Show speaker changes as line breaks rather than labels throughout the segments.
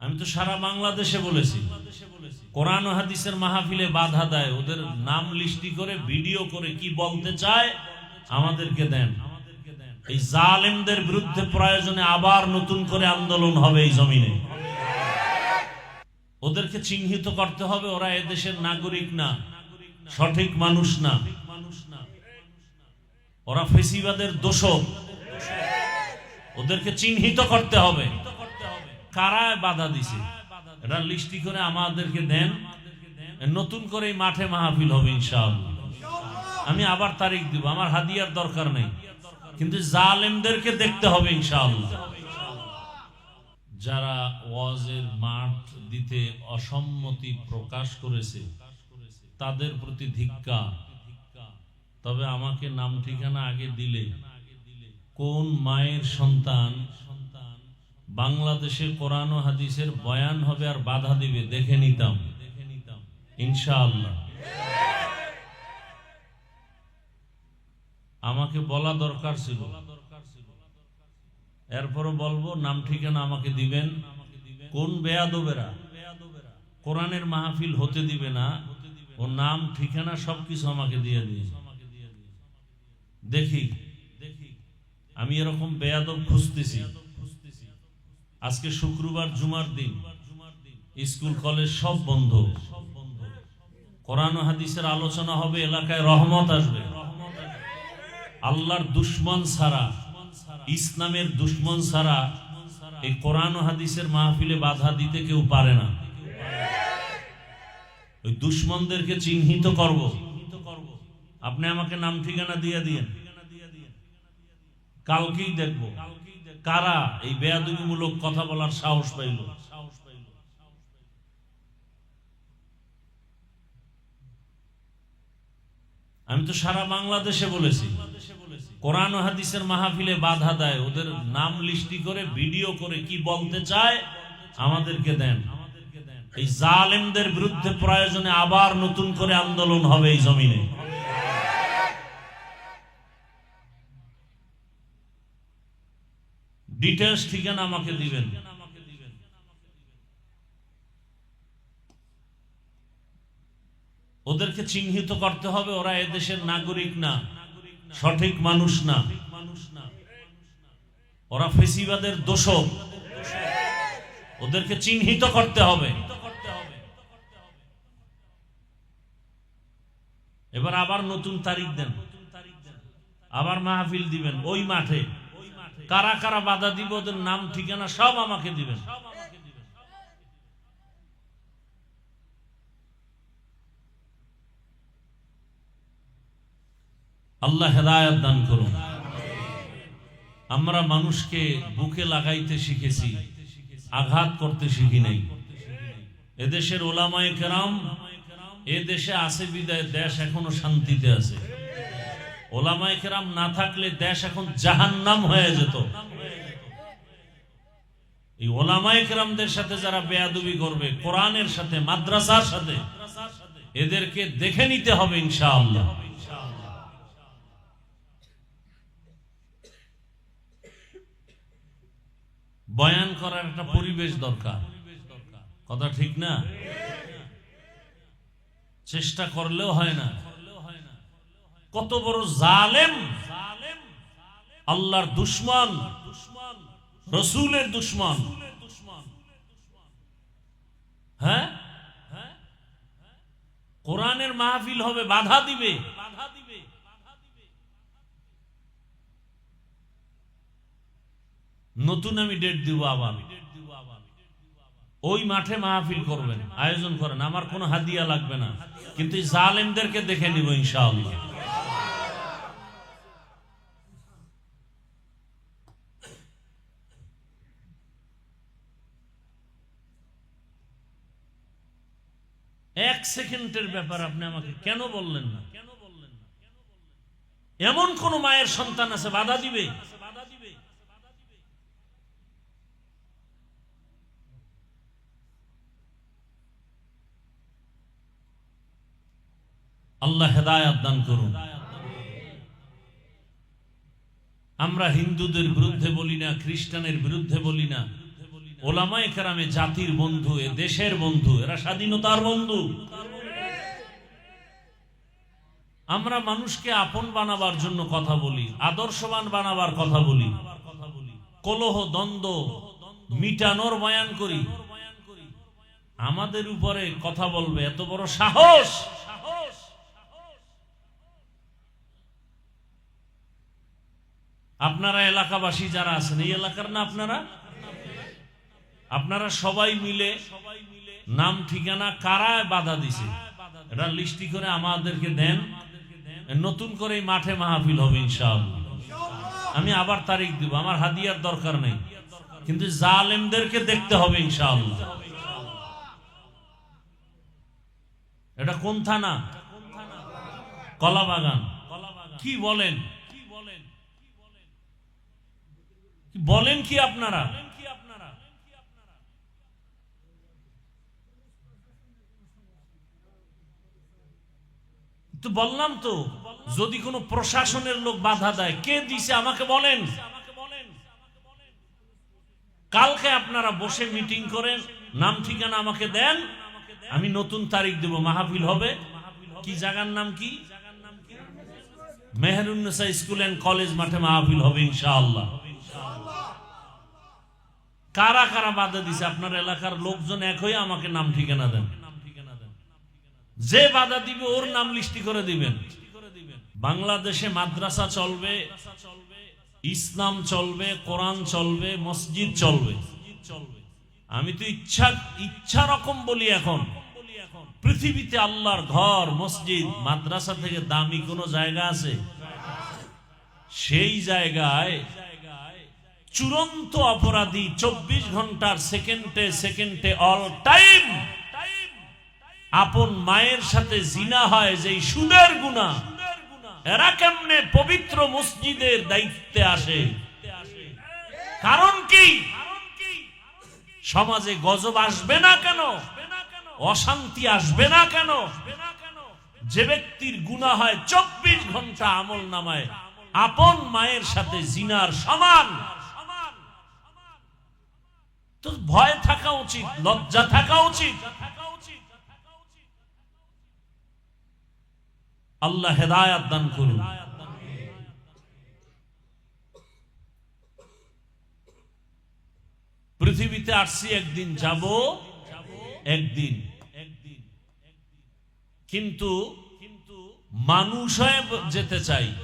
আমি তো সারা বাংলাদেশে বলেছি। কোরআন হাদিসের মাহফিলে বাধা দেয়। ওদের নাম লিস্টি করে, ভিডিও করে কি বলতে চায়, আমাদেরকে দেন। এই জালেমদের বিরুদ্ধে প্রয়োজনে আবার নতুন করে আন্দোলন হবে এই জমিনে। ওদেরকে চিহ্নিত করতে হবে, ওরা এদেশের নাগরিক না, সঠিক মানুষ না। ওরা ফেসিবাদের দোষক। ওদেরকে চিহ্নিত করতে হবে। কারা বাধা দিছে? এটা লিস্টি করে আমাদেরকে দেন। নতুন করে মাঠে মাহফিল হবে ইনশাআল্লাহ। আমি আবার তারিখ দিব, আমার হাদিয়ার দরকার নেই। কিন্তু জালেমদেরকে দেখতে হবে ইনশাআল্লাহ। যারা ওয়াজের মাঠ দিতে অসম্মতি প্রকাশ করেছে, তাদের প্রতি ধিক্কা তবে আমাকে নাম ঠিকানা আগে দিলে কোন মায়ের সন্তান বাংলাদেশে কোরআন ও হাদিসের বয়ান হবে আর বাধা দিবে, দেখে নিতাম। ইনশাআল্লাহ। আমাকে বলা দরকার ছিল। এরপরও বলব, নাম ঠিকানা আমাকে দিবেন। কোন বেয়াদবেরা? কোরআনের মাহফিল হতে দিবে না। ও নাম, ঠিকানা সবকিছু আমাকে দিয়ে দিয়ে দেখি। আমি এরকম বেয়াদব খুঁজতেছি। আজকে শুক্রবার জুমার দিন। স্কুল, কলেজ সব বন্ধ। কোরআন হাদিসের আলোচনা হবে, এলাকায় রহমত আসবে। আল্লাহর দুশ্মন ছাড়া, ইসলামের দুশ্মন ছাড়া এই কোরআন হাদিসের মাহফিলে বাধা দিতে কেউ পারে না। ওই দুশ্মনদেরকে চিহ্নিত করব। আপনি আমাকে নাম ঠিকানা দিয়ে দিয়েন। কালকেই দেখব। কারা এই বেয়াদবিমূলক কথা বলার সাহস পাইল? আমি তো সারা বাংলাদেশে বলেছি, কোরআন হাদিসের মাহফিলে বাধা দেয়, ওদের নাম লিস্টি করে, ভিডিও করে কি বলতে চায়, আমাদেরকে দেন। এই জালেমদের বিরুদ্ধে প্রয়োজনে আবার নতুন করে আন্দোলন হবে এই জমিনে। ডিটেলস ঠিকানা আমাকে দিবেন। ওদেরকে চিহ্নিত করতে হবে, ওরা এদেশের নাগরিক না, সঠিক মানুষ না। ওরা ফেসিবাদের দোষক। ওদেরকে চিহ্নিত করতে হবে। এবার আবার নতুন তারিখ দেন। আবার মাহফিল দিবেন, ওই মাঠে। কারা কারা বাধা দিব, ওদের নাম, ঠিকানা সব আমাকে দিবেন। আল্লাহ হেদায়ত দান করুন। আমরা মানুষকে বুকে লাগাইতে শিখেছি, আঘাত করতে শিখি নাই। এদেশের ওলামায় কেরাম, এ দেশে আছে বিদায়, দেশ এখনও শান্তিতে আছে। ওলামায় কেরাম না থাকলে দেশ এখন জাহান্নাম হয়ে যেত। এই ওলামায় কেরামদের সাথে যারা বেয়াদবি করবে, কোরআনের সাথে, মাদ্রাসার সাথে, এদেরকে দেখে নিতে হবে ইনশাআল্লাহ। বয়ান করার একটা পরিবেশ দরকার। কথা ঠিক না? চেষ্টা করলেও হয় না। কত বড় জালেম। আল্লাহর দুশ্মন, রসুলের দুশ্মন। হ্যাঁ? কোরআনের মাহফিল হবে, বাধা দিবে। নতুন আমি ডেট দিব আবার। ওই মাঠে মাহফিল করবেন, আয়োজন করেন। আমার কোনো হাদিয়া লাগবে না। কিন্তু জালেমদেরকে দেখে নিব ইনশাআল্লাহ। এক সেকেন্ডের ব্যাপার আপনি আমাকে কেন বললেন না? এমন কোন মায়ের সন্তান আছে, বাধা দিবে? আল্লাহ হেদায়াত দান করুন। আমরা হিন্দুদের বিরুদ্ধে বলি না, খ্রিস্টানের বিরুদ্ধে বলি না। ওলামায়ে কেরামে জাতির বন্ধু, এ দেশের বন্ধু, এরা স্বাধীনতার বন্ধু। আমরা মানুষকে আপন বানাবার জন্য কথা বলি, আদর্শবান বানাবার কথা বলি, কলহ, দ্বন্দ্ব মিটানোর বয়ান করি। আমাদের উপরে কথা বলবে এত বড় সাহস। আপনারা এলাকাবাসী যারা আছেন, এই এলাকার না আপনারা? আপনারা সবাই মিলে নাম ঠিকানা কারা বাধা দিছে। এটা লিস্টি করে আমাদেরকে দেন। নতুন করে মাঠে মাহফিল হবে ইনশাআল্লাহ। আমি আবার তারিখ দিব, আমার হাদিয়ার দরকার নেই। কিন্তু জালেমদেরকে দেখতে হবে ইনশাআল্লাহ। এটা কোন থানা? কলাবাগান। কি বলেন? কি বলেন কি আপনারা? তো বললাম তো, যদি কোনো প্রশাসনের লোক বাধা দেয়, কে দিছে আমাকে বলেন? কালকে আপনারা বসে মিটিং করেন, নাম ঠিকানা আমাকে দেন, আমি নতুন তারিখ দেব, মাহফিল হবে। কি জায়গার নাম কি? মেহরুন্নেসা স্কুল এন্ড কলেজ মাঠে মাহফিল হবে ইনশাআল্লাহ। কারা কারা বাধা দিছে? আপনার এলাকার লোকজন এক হয়ে আমাকে নাম ঠিকানা দেন। যে বাধা দিবে, ওর নাম লিস্টি করে দিবেন। বাংলাদেশে মাদ্রাসা চলবে, ইসলাম চলবে, কোরআন চলবে, মসজিদ চলবে। আমি তো ইচ্ছা ইচ্ছা রকম বলি এখন। পৃথিবীতে আল্লাহর ঘর, মসজিদ, মাদ্রাসা থেকে দামি কোনো জায়গা আছে? সেই জায়গায় চূড়ান্ত অপরাধী চব্বিশ ঘণ্টার সেকেন্ডে সেকেন্ডে অল টাইম আপন মায়ের সাথে জিনা হয় যে সুদের গুণা। এরা কেমনে পবিত্র মসজিদের দায়িত্বে আসে? কারণ কি? সমাজে গজব আসবে না কেন? অশান্তি আসবে না কেন? যে ব্যক্তির গুণা হয় চব্বিশ ঘণ্টা আমল নামায়, আপন মায়ের সাথে জিনার সমান। তো ভয় থাকা উচিত, লজ্জা থাকা উচিত। আল্লাহ হেদায়াত দান করুন। পৃথিবীতে আসছি, একদিন যাব, একদিন। কিন্তু মানুষ হয়ে যেতে চাই,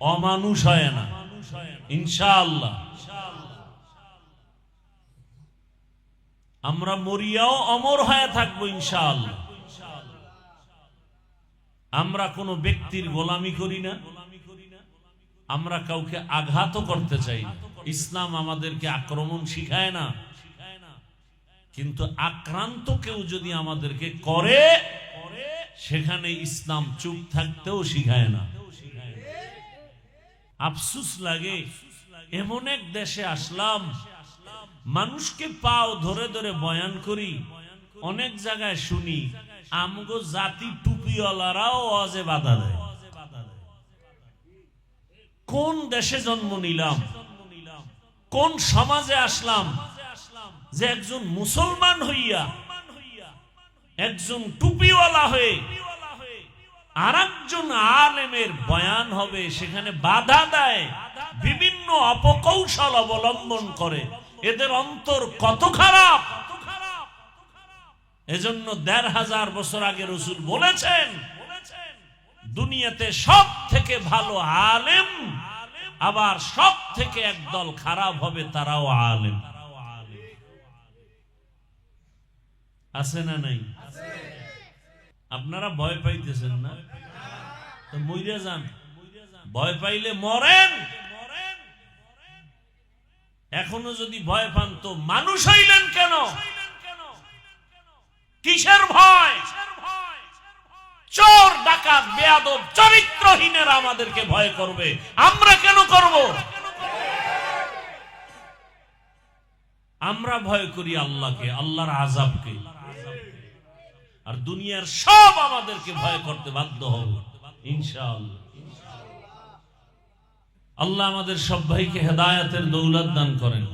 অমানুষ হয় না। ইনশাআল্লাহ। আমরা মরিয়াও অমর হয়ে থাকব ইনশাআল্লাহ। আমরা কোনো ব্যক্তির গোলামি করি না। আমরা কাউকে আঘাতও করতে চাই ইসলাম আমাদেরকে আক্রমণ শিখায় না। কিন্তু আক্রান্ত কেউ যদি আমাদেরকে করে, সেখানে ইসলাম চুপ থাকতেও শিখায় না। আফসুস লাগে, এমন এক দেশে আসলাম, মানুষকে পাও ধরে ধরে বয়ান করি, অনেক জায়গায় শুনি আমগো জাতি টুপিওয়ালারাও অজে বাধা দেয়। কোন দেশে জন্ম নিলাম? কোন সমাজে আসলাম? যে একজন মুসলমান হইয়া, একজন টুপিওয়ালা হয়ে আর একজন আলেমের বয়ান হবে, সেখানে বাধা দেয়, বিভিন্ন অপকৌশল অবলম্বন করে। এদের অন্তর কত খারাপ? এজন্য দেড় হাজার বছর আগে রসুল বলেছেন, দুনিয়াতে সব থেকে ভালো আলেম আবার সব থেকে একদল খারাপ হবে তারাও আলেম। আছে না নাই? আপনারা ভয় পাইতেছেন না? তো মইরা যান। ভয় পাইলে মরেন। এখনও যদি ভয় পান তো মানুষ হইলেন কেন? কিসের ভয়? চোর, ডাকাত, বেয়াদব, চরিত্রহীনেরা আমাদেরকে ভয় করবে। আমরা কেন করব? আমরা ভয় করি আল্লাহকে, আল্লাহর আজাবকে আর দুনিয়ার সব আমাদেরকে ভয় করতে বাধ্য হব, ইনশাআল্লাহ। আল্লাহ আমাদের সব ভাইকে হেদায়াতের দৌলত দান করেন।